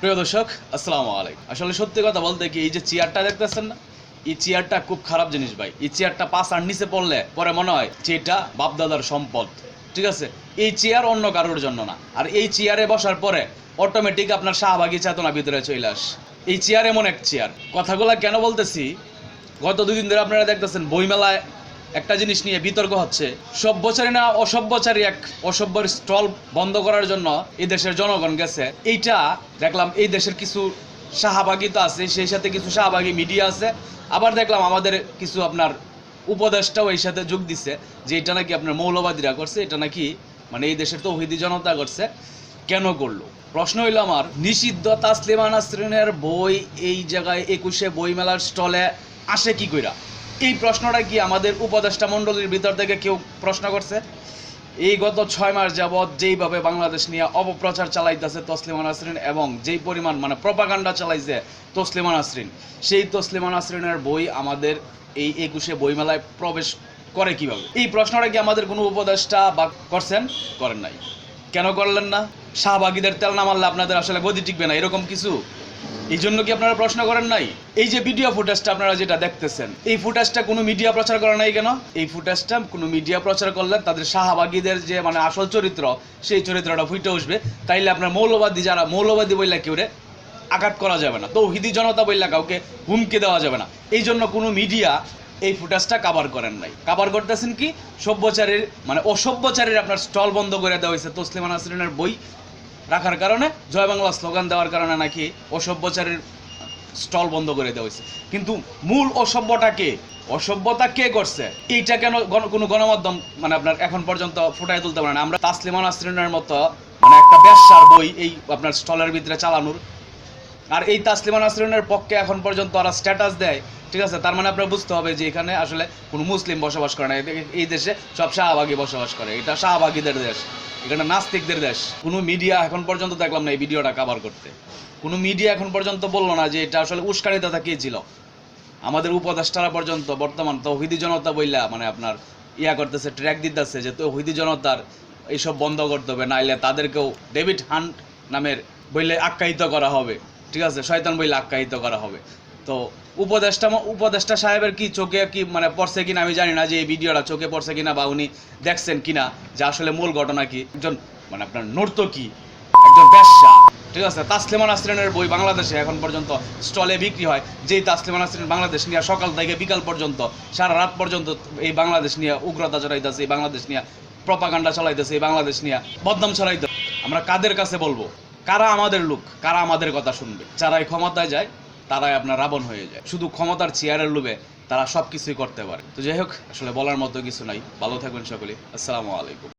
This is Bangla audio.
প্রিয় দর্শক, আসসালামু আলাইকুম। আসলে সত্যি কথা বলতে কি, এই যে চেয়ারটা দেখতেছেন না, এই চেয়ারটা খুব খারাপ জিনিস ভাই। এই চেয়ারটা পাঁচ আর নিচে পড়লে পরে মনে হয় যে এটা বাপদাদার সম্পদ। ঠিক আছে? এই চেয়ার অন্য কারোর জন্য না। আর এই চেয়ারে বসার পরে অটোমেটিক আপনার শাহবাগী চেতনা ভিতরে চলে আস। এই চেয়ার এমন এক চেয়ার। কথাগুলো কেন বলতেছি? গত দুদিন ধরে আপনারা দেখতেছেন বইমেলায় একটা জিনিস নিয়ে বিতর্ক হচ্ছে। সভ্যচারী না অসভ্যচারী এক অসভ্যর স্টল বন্ধ করার জন্য এই দেশের জনগণ গেছে। এইটা দেখলাম এই দেশের কিছু শাহবাগী তো আছে, সেই সাথে কিছু শাহবাগী মিডিয়া আছে। আবার দেখলাম আমাদের কিছু আপনার উপদেষ্টাও এই সাথে যোগ দিছে যে এটা নাকি আপনার মৌলবাদীরা করছে, এটা নাকি মানে এই দেশের তো জনতা করছে। কেন করল? প্রশ্ন হইল আমার, নিষিদ্ধ তাসলিমা নাসরিনের বই এই জায়গায় একুশে বইমেলার স্টলে আসে কি কইরা? এই প্রশ্নটা কি আমাদের উপদেষ্টা মণ্ডলীর ভিতর থেকে কেউ প্রশ্ন করছে? এই গত ছয় মাস যাবৎ যেইভাবে বাংলাদেশ নিয়ে অপপ্রচার চালাইতেছে তসলিমা নাসরিন এবং যেই পরিমাণ মানে প্রপাগান্ডা চালাইছে তসলিমা নাসরিন, সেই তসলিমা নাসরিনের বই আমাদের এই একুশে বইমেলায় প্রবেশ করে কীভাবে? এই প্রশ্নটা কি আমাদের কোনো উপদেষ্টা বা করছেন? করেন নাই। কেন করলেন না? শাহবাগীদের তেল না মারলে আপনাদের আসলে গদি টিকবে না, এরকম কিছু? এই জন্য কি আপনারা প্রশ্ন করেন নাই? এই যে ভিডিও ফুটেজটা আপনারা যেটা দেখতেছেন, এই ফুটেজটা কোনো মিডিয়া প্রচার করে নাই কেন? এই ফুটেজটা কোনো মিডিয়া প্রচার করলে তাদের শাহবাগীদের যে মানে আসল চরিত্র, সেই চরিত্রটা ফুটে উঠবে। তাইলে আপনার মৌলবাদী যারা, মৌলবাদী বললে কেউ রে আঘাত করা যাবে না। তৌহিদি জনতা বললে কাউকে হুমকি দেওয়া যাবে না। এই জন্য কোনো মিডিয়া এই ফুটেজটা কাভার করেন নাই। কাভার করতেছেন কি? সভ্যচারীর মানে অসভ্যচারীর আপনার স্টল বন্ধ করে দেওয়া হয়েছে। তসলিমা নাসরিনের বই। রাখার কারণে জয় বাংলা স্লোগান দেওয়ার কারণে নাকি অসভ্যচারীর স্টল বন্ধ করে দেওয়া হয়েছে। কিন্তু মূল অসভ্যটা কে? অসভ্যতা কে করছে? এইটা কেন কোনো গণমাধ্যম মানে আপনার এখন পর্যন্ত ফুটাই তুলতে পারে না। আমরা তাসলিমা নাসরিনের মতো মানে একটা ব্যবসার বই এই আপনার স্টলের ভিতরে চালানোর। আর এই তাসলিমা নাসরিনের পক্ষে এখন পর্যন্ত ওরা স্ট্যাটাস দেয়। ঠিক আছে? তার মানে আপনার বুঝতে হবে যে এখানে আসলে কোনো মুসলিম বসবাস করে না। এই দেশে সব শাহবাগী বসবাস করে। এটা শাহবাগীদের দেশ। এখানে নাস্তিকদের দেশ। কোনো মিডিয়া এখন পর্যন্ত দেখলাম না এই ভিডিওটা কাভার করতে। কোনো মিডিয়া এখন পর্যন্ত বলল না যে এটা আসলে উস্কানিদাতা কে ছিল। আমাদের উপদেষ্টারা পর্যন্ত বর্তমান তৌহিদি জনতা বইলা মানে আপনার ইয়া করতেছে ট্র্যাক দিতেছে যে তৌহিদি জনতার এইসব বন্ধ করতে হবে, নাইলে তাদেরকেও ডেভিড হান্ট নামের বইলে আখ্যায়িত করা হবে। ঠিক আছে? শয়তান বইলে আখ্যায়িত করা হবে। তো উপদেষ্টা উপদেষ্টা সাহেবের কি চোখে কি মানে পড়ছে কিনা আমি জানি না যে এই ভিডিওটা চোখে পড়ছে কিনা বা উনি দেখছেন কিনা যে আসলে মূল ঘটনা কি। একজন মানে আপনার নর্তকী, একজন ব্যবসা ঠিক আছে? তাসলিমা নাসরিনের বই বাংলাদেশে এখন পর্যন্ত স্টলে বিক্রি হয়। যেই তাসলিমা নাসরিন বাংলাদেশ নিয়ে সকাল থেকে বিকাল পর্যন্ত, সারা রাত পর্যন্ত এই বাংলাদেশ নিয়ে উগ্রতা চড়াইতেছে এই বাংলাদেশ নিয়ে প্রপাগান্ডা চালাইতেছে, এই বাংলাদেশ নিয়ে বদনাম ছড়াইতে আমরা কাদের কাছে বলব? কারা আমাদের লোক? কারা আমাদের কথা শুনবে? যারা এই ক্ষমতায় যায় তারাই আপনার রাবণ হয়ে যায়। শুধু ক্ষমতার চেয়ারের লোভে তারা সব কিছুই করতে পারে। তো যাই হোক, আসলে বলার মতো কিছু নাই। ভালো থাকবেন সকলে আসসালামু আলাইকুম।